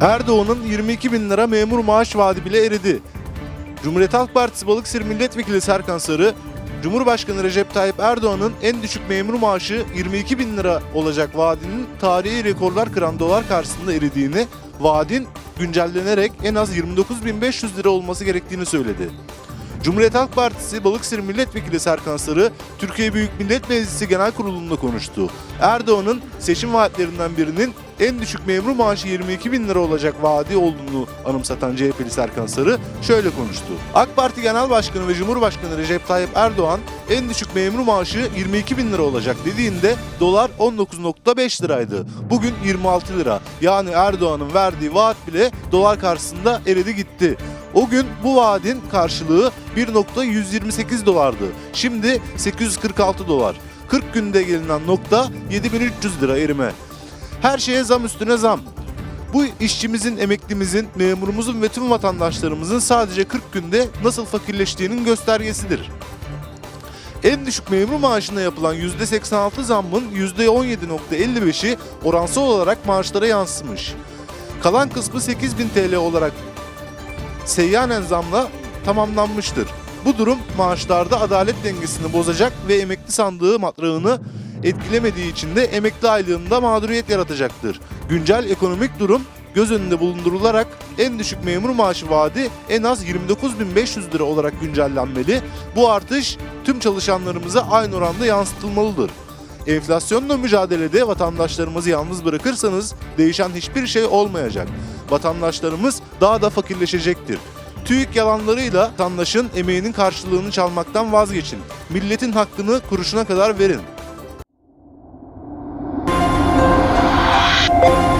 Erdoğan'ın 22 bin lira memur maaş vaadi bile eridi. Cumhuriyet Halk Partisi Balıkesir Milletvekili Serkan Sarı, Cumhurbaşkanı Recep Tayyip Erdoğan'ın en düşük memur maaşı 22 bin lira olacak vaadinin tarihi rekorlar kıran dolar karşısında eridiğini, vaadin güncellenerek en az 29.500 lira olması gerektiğini söyledi. Cumhuriyet Halk Partisi Balıkesir Milletvekili Serkan Sarı, Türkiye Büyük Millet Meclisi Genel Kurulu'nda konuştu. Erdoğan'ın seçim vaatlerinden birinin en düşük memur maaşı 22 bin lira olacak vaadi olduğunu anımsatan CHP'li Serkan Sarı şöyle konuştu. AK Parti Genel Başkanı ve Cumhurbaşkanı Recep Tayyip Erdoğan en düşük memur maaşı 22 bin lira olacak dediğinde dolar 19.5 liraydı. Bugün 26 lira. Yani Erdoğan'ın verdiği vaat bile dolar karşısında eridi gitti. O gün bu vaadin karşılığı 1.128 dolardı. Şimdi 846 dolar. 40 günde gelinen nokta 7300 lira erime. Her şeye zam üstüne zam. Bu işçimizin, emeklimizin, memurumuzun ve tüm vatandaşlarımızın sadece 40 günde nasıl fakirleştiğinin göstergesidir. En düşük memur maaşına yapılan %86 zammın %17.55'i oransal olarak maaşlara yansımış. Kalan kısmı 8000 TL olarak seyyanen zamla tamamlanmıştır. Bu durum maaşlarda adalet dengesini bozacak ve emekli sandığı matrağını etkilemediği için de emekli aylığında mağduriyet yaratacaktır. Güncel ekonomik durum göz önünde bulundurularak en düşük memur maaşı vaadi en az 29.500 lira olarak güncellenmeli. Bu artış tüm çalışanlarımıza aynı oranda yansıtılmalıdır. Enflasyonla mücadelede vatandaşlarımızı yalnız bırakırsanız değişen hiçbir şey olmayacak. Vatandaşlarımız daha da fakirleşecektir. TÜİK yalanlarıyla vatandaşın emeğinin karşılığını çalmaktan vazgeçin. Milletin hakkını kuruşuna kadar verin. Thank you.